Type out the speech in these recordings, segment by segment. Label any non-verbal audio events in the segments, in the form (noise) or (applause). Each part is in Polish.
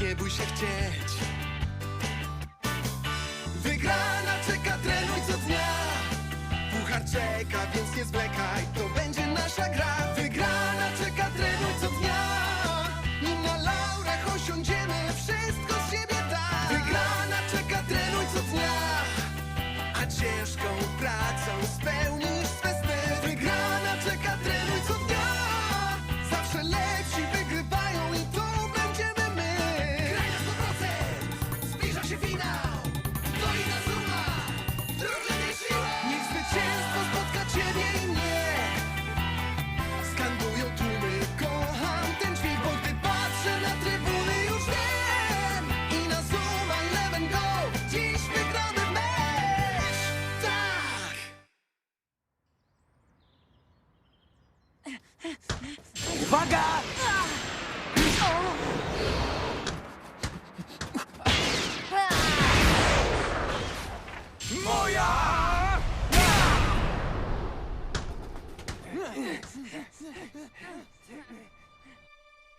nie bój się chcieć. Wygrana czeka, trenuj co dnia. Puchar czeka, więc nie zwlekaj, to będzie nasza gra.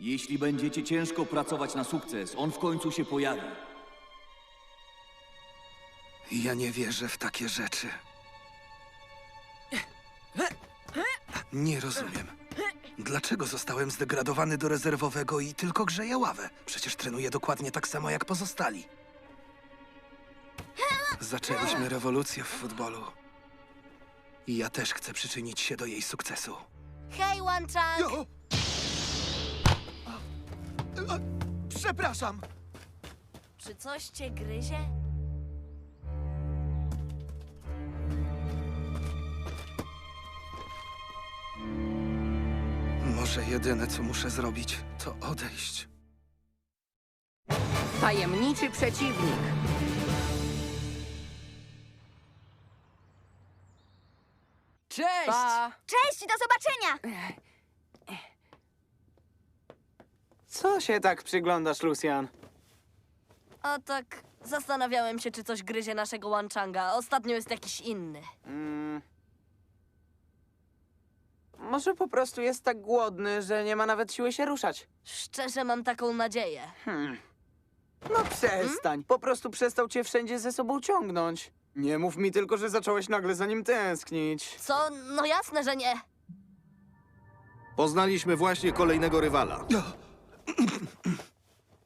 Jeśli będziecie ciężko pracować na sukces, on w końcu się pojawi. Ja nie wierzę w takie rzeczy. Nie rozumiem. Dlaczego zostałem zdegradowany do rezerwowego i tylko grzeję ławę? Przecież trenuję dokładnie tak samo jak pozostali. Zaczęliśmy rewolucję w futbolu. I ja też chcę przyczynić się do jej sukcesu. Hej, One-Chang! Przepraszam! Czy coś cię gryzie? Może jedyne, co muszę zrobić, to odejść. Tajemniczy przeciwnik. Cześć! Pa! Cześć, do zobaczenia! Co się tak przyglądasz, Lucian? O tak, zastanawiałem się, czy coś gryzie naszego One-Changa. Ostatnio jest jakiś inny. Mm. Może po prostu jest tak głodny, że nie ma nawet siły się ruszać. Szczerze mam taką nadzieję. No przestań. Po prostu przestał cię wszędzie ze sobą ciągnąć. Nie mów mi tylko, że zacząłeś nagle za nim tęsknić. Co? No jasne, że nie. Poznaliśmy właśnie kolejnego rywala.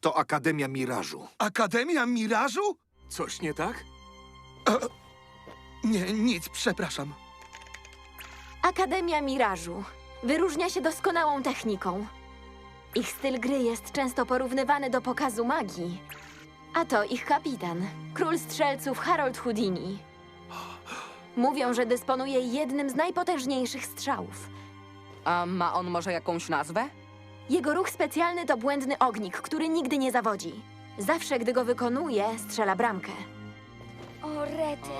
To Akademia Mirażu. Akademia Mirażu? Coś nie tak? Nie, nic, przepraszam. Akademia Mirażu wyróżnia się doskonałą techniką. Ich styl gry jest często porównywany do pokazu magii. A to ich kapitan, król strzelców Harold Houdini. Mówią, że dysponuje jednym z najpotężniejszych strzałów. A ma on może jakąś nazwę? Jego ruch specjalny to błędny ognik, który nigdy nie zawodzi. Zawsze, gdy go wykonuje, strzela bramkę. O, rety.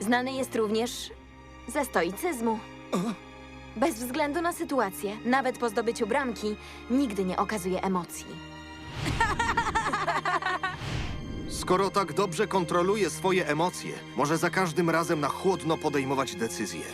Znany jest również ze stoicyzmu. Bez względu na sytuację, nawet po zdobyciu bramki, nigdy nie okazuje emocji. (laughs) Skoro tak dobrze kontroluje swoje emocje, może za każdym razem na chłodno podejmować decyzje.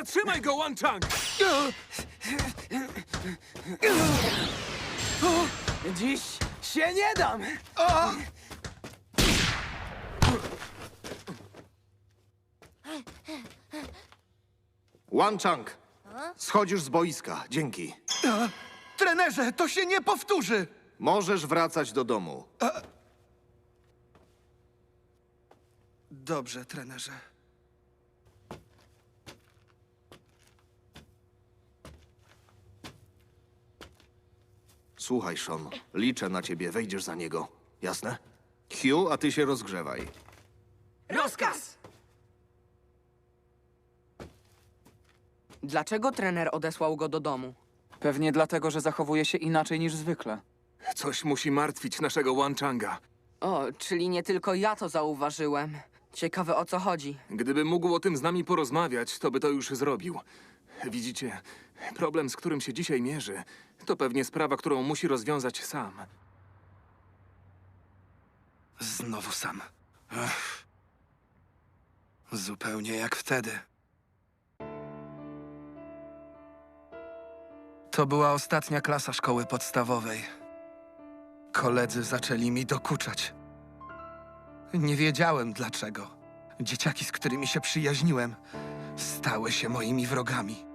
Zatrzymaj go, One Chang! Dziś się nie dam! Wan Chang, schodzisz z boiska. Dzięki. Trenerze, to się nie powtórzy! Możesz wracać do domu. Dobrze, trenerze. Słuchaj, Sean, liczę na ciebie. Wejdziesz za niego. Jasne? Hugh, a ty się rozgrzewaj. Rozkaz! Dlaczego trener odesłał go do domu? Pewnie dlatego, że zachowuje się inaczej niż zwykle. Coś musi martwić naszego One Changa. O, czyli nie tylko ja to zauważyłem. Ciekawe o co chodzi. Gdyby mógł o tym z nami porozmawiać, to by to już zrobił. Widzicie, problem, z którym się dzisiaj mierzy, to pewnie sprawa, którą musi rozwiązać sam. Znowu sam. Zupełnie jak wtedy. To była ostatnia klasa szkoły podstawowej. Koledzy zaczęli mi dokuczać. Nie wiedziałem dlaczego. Dzieciaki, z którymi się przyjaźniłem, stały się moimi wrogami.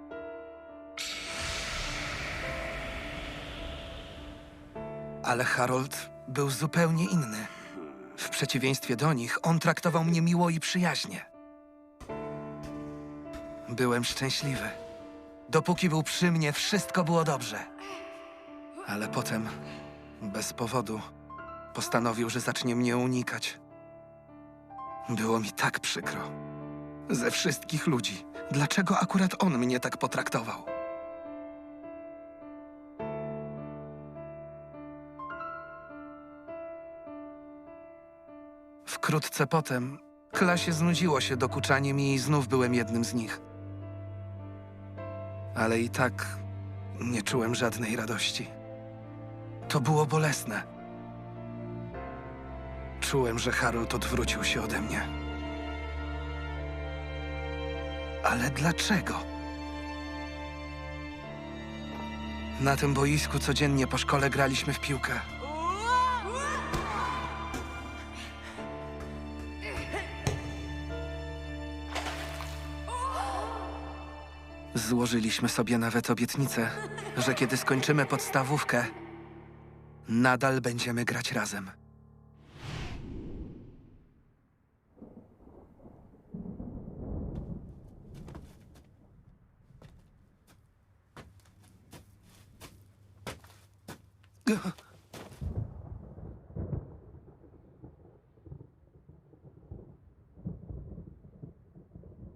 Ale Harold był zupełnie inny. W przeciwieństwie do nich, on traktował mnie miło i przyjaźnie. Byłem szczęśliwy. Dopóki był przy mnie, wszystko było dobrze. Ale potem, bez powodu, postanowił, że zacznie mnie unikać. Było mi tak przykro. Ze wszystkich ludzi, dlaczego akurat on mnie tak potraktował? Wkrótce potem klasie znudziło się dokuczanie mi i znów byłem jednym z nich. Ale i tak nie czułem żadnej radości. To było bolesne. Czułem, że Harold odwrócił się ode mnie. Ale dlaczego? Na tym boisku codziennie po szkole graliśmy w piłkę. Złożyliśmy sobie nawet obietnicę, że kiedy skończymy podstawówkę, nadal będziemy grać razem.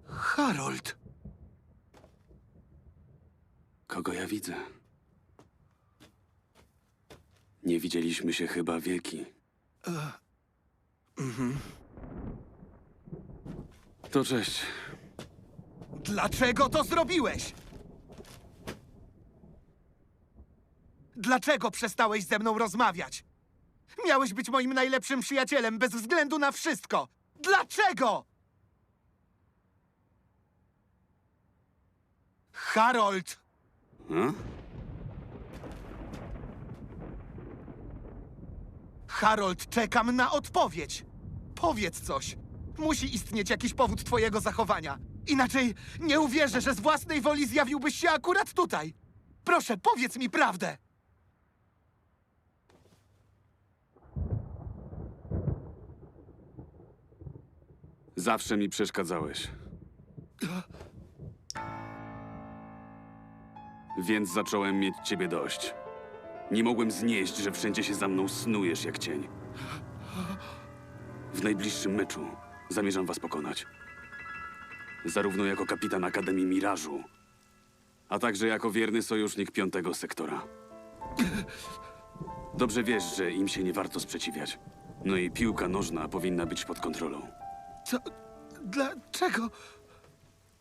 Harold! Kogo ja widzę? Nie widzieliśmy się chyba wieki. To cześć. Dlaczego to zrobiłeś? Dlaczego przestałeś ze mną rozmawiać? Miałeś być moim najlepszym przyjacielem bez względu na wszystko. Dlaczego? Harold! A? Harold, czekam na odpowiedź. Powiedz coś. Musi istnieć jakiś powód twojego zachowania. Inaczej nie uwierzę, że z własnej woli zjawiłbyś się akurat tutaj. Proszę, powiedz mi prawdę. Zawsze mi przeszkadzałeś. (laughs) Więc zacząłem mieć ciebie dość. Nie mogłem znieść, że wszędzie się za mną snujesz jak cień. W najbliższym meczu zamierzam was pokonać. Zarówno jako kapitan Akademii Mirażu, a także jako wierny sojusznik piątego sektora. Dobrze wiesz, że im się nie warto sprzeciwiać. No i piłka nożna powinna być pod kontrolą. Co? Dlaczego?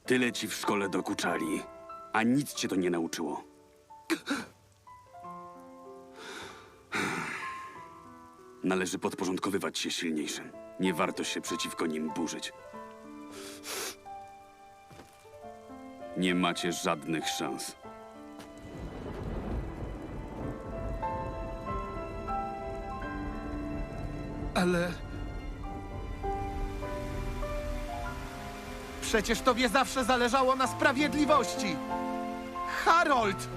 Tyle ci w szkole dokuczali, a nic cię to nie nauczyło. Należy podporządkowywać się silniejszym. Nie warto się przeciwko nim burzyć. Nie macie żadnych szans. Ale. Przecież tobie zawsze zależało na sprawiedliwości. Harold!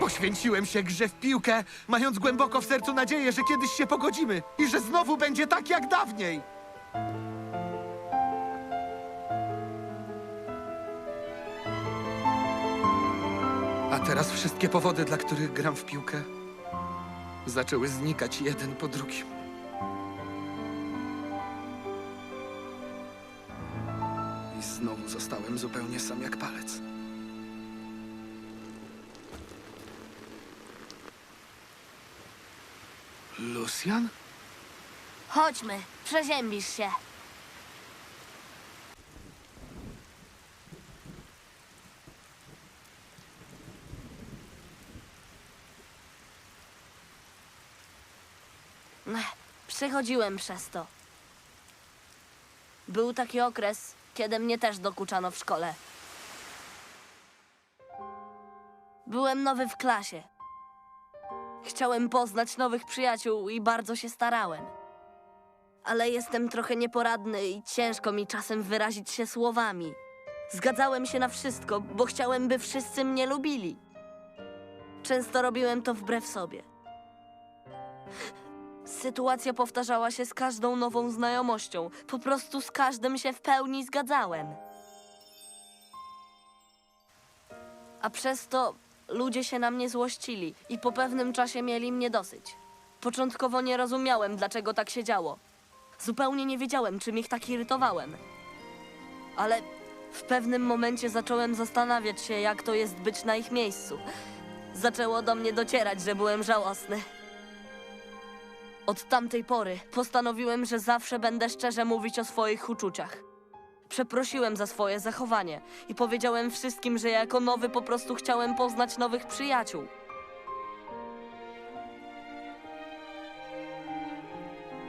Poświęciłem się grze w piłkę, mając głęboko w sercu nadzieję, że kiedyś się pogodzimy i że znowu będzie tak jak dawniej. A teraz wszystkie powody, dla których gram w piłkę, zaczęły znikać jeden po drugim. I znowu zostałem zupełnie sam jak palec. Lucian? Chodźmy, przeziębisz się. Przechodziłem przez to. Był taki okres, kiedy mnie też dokuczano w szkole. Byłem nowy w klasie. Chciałem poznać nowych przyjaciół i bardzo się starałem. Ale jestem trochę nieporadny i ciężko mi czasem wyrazić się słowami. Zgadzałem się na wszystko, bo chciałem, by wszyscy mnie lubili. Często robiłem to wbrew sobie. Sytuacja powtarzała się z każdą nową znajomością. Po prostu z każdym się w pełni zgadzałem. A przez to ludzie się na mnie złościli i po pewnym czasie mieli mnie dosyć. Początkowo nie rozumiałem, dlaczego tak się działo. Zupełnie nie wiedziałem, czym ich tak irytowałem. Ale w pewnym momencie zacząłem zastanawiać się, jak to jest być na ich miejscu. Zaczęło do mnie docierać, że byłem żałosny. Od tamtej pory postanowiłem, że zawsze będę szczerze mówić o swoich uczuciach. Przeprosiłem za swoje zachowanie i powiedziałem wszystkim, że jako nowy po prostu chciałem poznać nowych przyjaciół.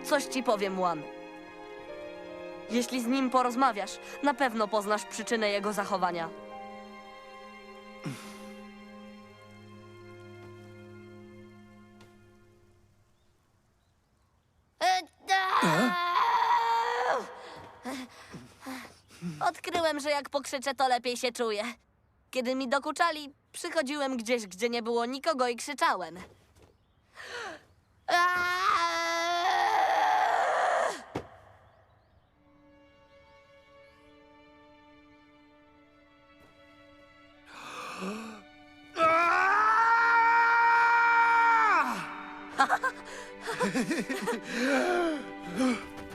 Coś ci powiem, Juan. Jeśli z nim porozmawiasz, na pewno poznasz przyczynę jego zachowania. Odkryłem, że jak pokrzyczę, to lepiej się czuję. Kiedy mi dokuczali, przychodziłem gdzieś, gdzie nie było nikogo i krzyczałem. (laughs)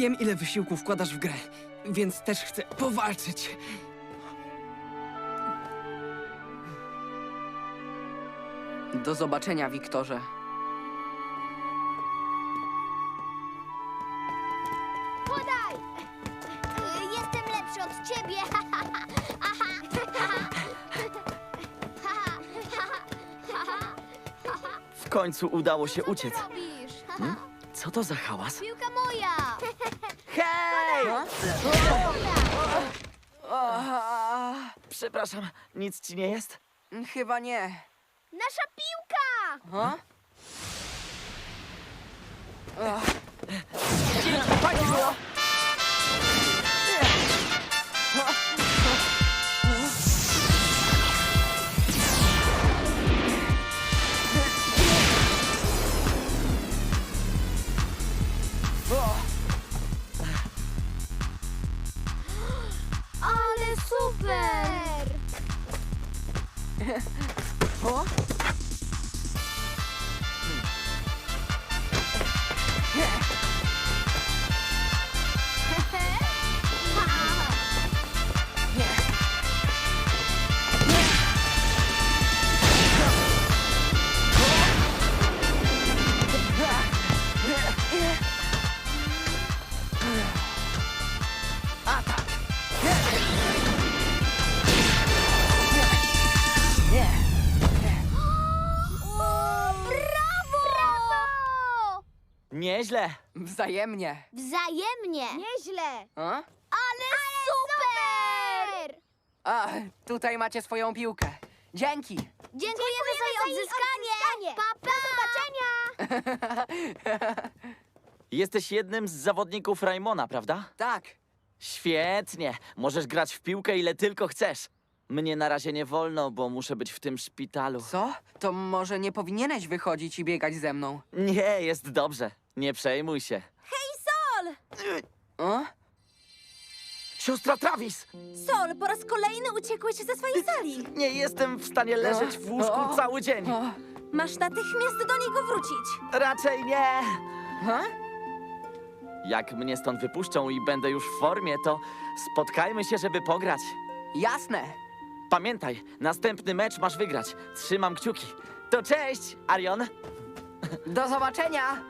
wiem ile wysiłku wkładasz w grę, więc też chcę powalczyć. Do zobaczenia, Wiktorze. Podaj! Y, Jestem lepszy od ciebie! W końcu udało się uciec. Robisz! Co to za hałas? Piłka moja! Hej! Przepraszam, nic ci nie jest? Chyba nie. Nasza piłka! Ha? Ale (laughs) O? Nieźle. Wzajemnie. Wzajemnie! Nieźle! A? Ale, super! A, tutaj macie swoją piłkę. Dzięki. Dziękujemy, za jej odzyskanie! Pa, pa. Do zobaczenia! (laughs) Jesteś jednym z zawodników Raimona, prawda? Tak. Świetnie. Możesz grać w piłkę ile tylko chcesz. Mnie na razie nie wolno, bo muszę być w tym szpitalu. Co? To może nie powinieneś wychodzić i biegać ze mną. Nie, jest dobrze. Nie przejmuj się. O? Siostra Travis! Sol, po raz kolejny uciekłeś ze swojej sali. Nie jestem w stanie leżeć w łóżku cały dzień. Masz natychmiast do niego wrócić. Raczej nie. Ha? Jak mnie stąd wypuszczą i będę już w formie, to spotkajmy się, żeby pograć. Jasne. Pamiętaj, następny mecz masz wygrać. Trzymam kciuki. To cześć, Arion. Do zobaczenia!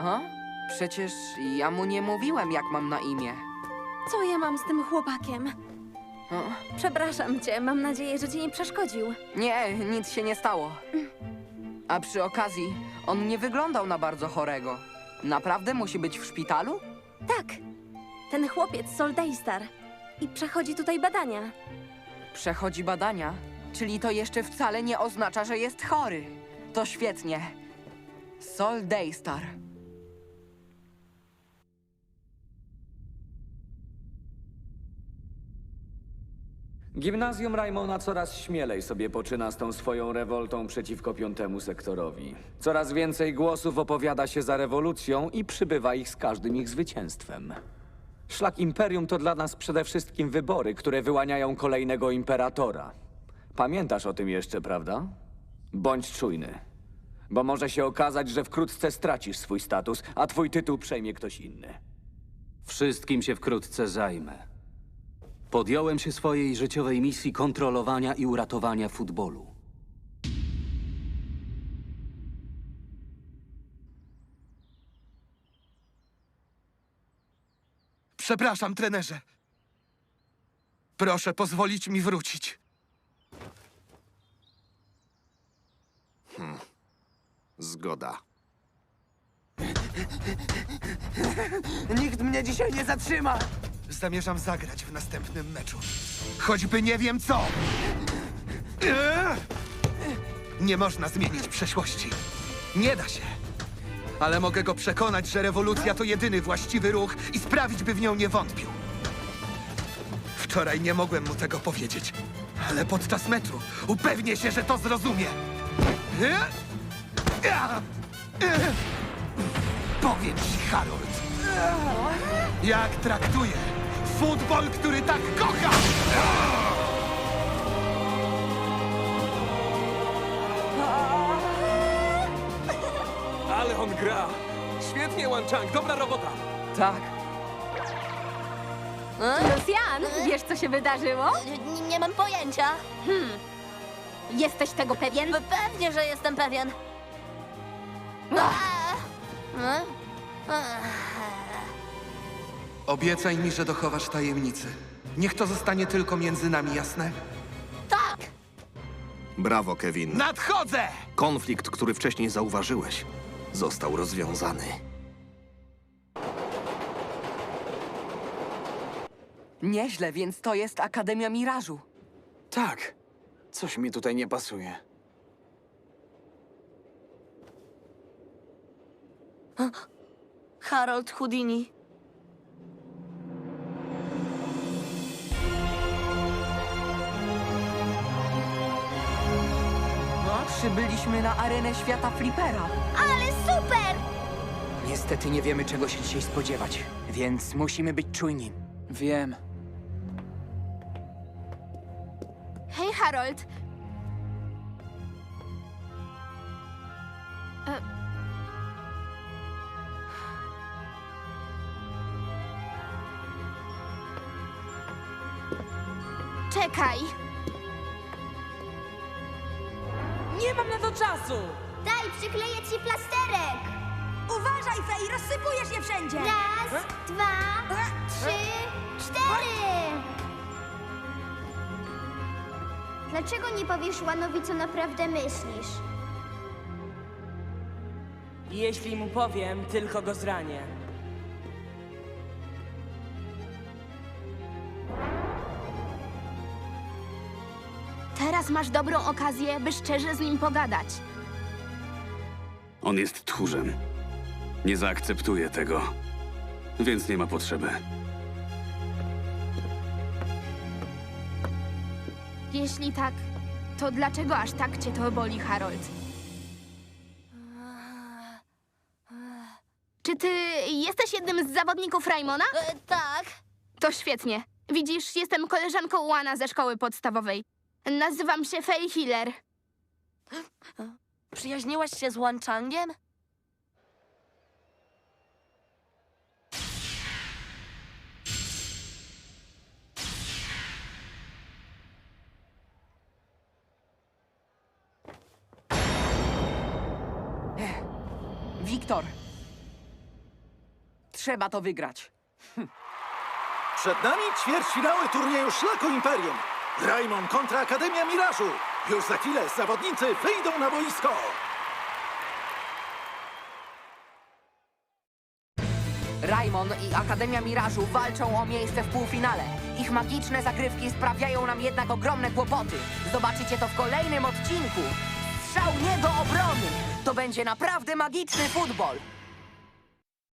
O? Przecież ja mu nie mówiłem, jak mam na imię. Co ja mam z tym chłopakiem? O? Przepraszam cię, mam nadzieję, że ci nie przeszkodził. Nie, nic się nie stało. A przy okazji, on nie wyglądał na bardzo chorego. Naprawdę musi być w szpitalu? Tak, ten chłopiec Sol Daystar. I przechodzi tutaj badania. Przechodzi badania, czyli to jeszcze wcale nie oznacza, że jest chory. To świetnie. Sol Daystar. Gimnazjum Raimona coraz śmielej sobie poczyna z tą swoją rewoltą przeciwko piątemu sektorowi. Coraz więcej głosów opowiada się za rewolucją i przybywa ich z każdym ich zwycięstwem. Szlak Imperium to dla nas przede wszystkim wybory, które wyłaniają kolejnego imperatora. Pamiętasz o tym jeszcze, prawda? Bądź czujny. Bo może się okazać, że wkrótce stracisz swój status, a twój tytuł przejmie ktoś inny. Wszystkim się wkrótce zajmę. Podjąłem się swojej życiowej misji kontrolowania i uratowania futbolu. Przepraszam, trenerze. Proszę pozwolić mi wrócić. Zgoda. Nikt mnie dzisiaj nie zatrzyma! Zamierzam zagrać w następnym meczu. Choćby nie wiem co. Nie można zmienić przeszłości. Nie da się. Ale mogę go przekonać, że rewolucja to jedyny właściwy ruch i sprawić, by w nią nie wątpił. Wczoraj nie mogłem mu tego powiedzieć, ale podczas meczu upewnię się, że to zrozumie. Powiem ci, Harold. Jak traktuję futbol, który tak kocha! Ale on gra! Świetnie, Wanchang, dobra robota! Tak. Lucian, wiesz co się wydarzyło? N- nie mam pojęcia. Jesteś tego pewien? Pe- Pewnie, że jestem pewien. A? A? Obiecaj mi, że dochowasz tajemnicy. Niech to zostanie tylko między nami, jasne? Tak! Brawo, Kevin. Nadchodzę! Konflikt, który wcześniej zauważyłeś, został rozwiązany. Nieźle, więc to jest Akademia Mirażu. Tak. Coś mi tutaj nie pasuje. Harold Houdini. Przybyliśmy na arenę świata Flipera. Ale super! Niestety nie wiemy, czego się dzisiaj spodziewać, więc musimy być czujni. Wiem. Hej, Harold. E... Czekaj. Mam na to czasu! Daj, przykleję ci plasterek. Uważaj, Fej, rozsypujesz je wszędzie. Raz, dwa, trzy, cztery. Dlaczego nie powiesz Łanowi, co naprawdę myślisz? Jeśli mu powiem, tylko go zranię. Teraz masz dobrą okazję, by szczerze z nim pogadać. On jest tchórzem. Nie zaakceptuje tego, więc nie ma potrzeby. Jeśli tak, to dlaczego aż tak cię to boli, Harold? Czy ty jesteś jednym z zawodników Raimona? E, tak. To świetnie. Widzisz, jestem koleżanką Łana ze szkoły podstawowej. Nazywam się Feyhiller. Przyjaźniłaś się z Wanchangiem? Eh, Wiktor. Trzeba to wygrać. Hm. Przed nami ćwierćfinały turnieju Szlaku Imperium. Raimon kontra Akademia Mirażu. Już za chwilę zawodnicy wyjdą na boisko. Raimon i Akademia Mirażu walczą o miejsce w półfinale. Ich magiczne zagrywki sprawiają nam jednak ogromne kłopoty. Zobaczycie to w kolejnym odcinku. Strzał nie do obrony. To będzie naprawdę magiczny futbol.